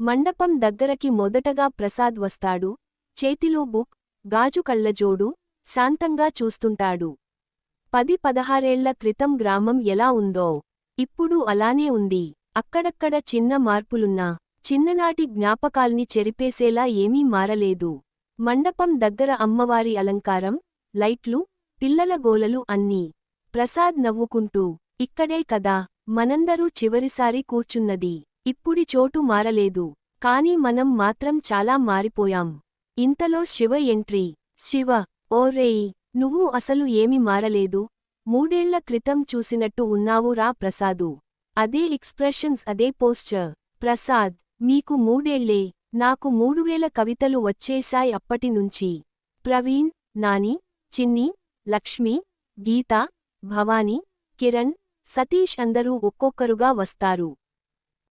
మండపం దగ్గరకి మొదటగా ప్రసాద్ వస్తాడు చేతిలో బుక్ గాజు కళ్ళజోడు శాంతంగా చూస్తుంటాడు. పది పదహారేళ్ళ క్రితం గ్రామం ఎలా ఉందో ఇప్పుడు అలానే ఉంది. అక్కడక్కడ చిన్న మార్పులున్నా చిన్ననాటి జ్ఞాపకాల్ని చెరిపేసేలా ఏమీ మారలేదు. మండపం దగ్గర అమ్మవారి అలంకారం లైట్లు పిల్లల గోలలు అన్నీ. ప్రసాద్ నవ్వుకుంటూ ఇక్కడే కదా మనందరూ చివరిసారి కూర్చున్నది. ఇప్పుడి చోటు మారలేదు కాని మనం మాత్రం చాలా మారిపోయాం. ఇంతలో శివ ఎంట్రీ. శివ ఓ రేయ్ నువ్వు అసలు ఏమి మారలేదు? మూడేళ్ళ క్రితం చూసినట్టు ఉన్నావు రా ప్రసాదు. అదే ఎక్స్ప్రెషన్స్ అదే పోస్చర్. ప్రసాద్ మీకు మూడేళ్ళే నాకు మూడువేల కవితలు వచ్చేశాయ్ అప్పటినుంచి ప్రవీణ్ నాని చిన్ని లక్ష్మి గీత భవానీ కిరణ్ సతీష్ అందరూ ఒక్కొక్కరుగా వస్తారు.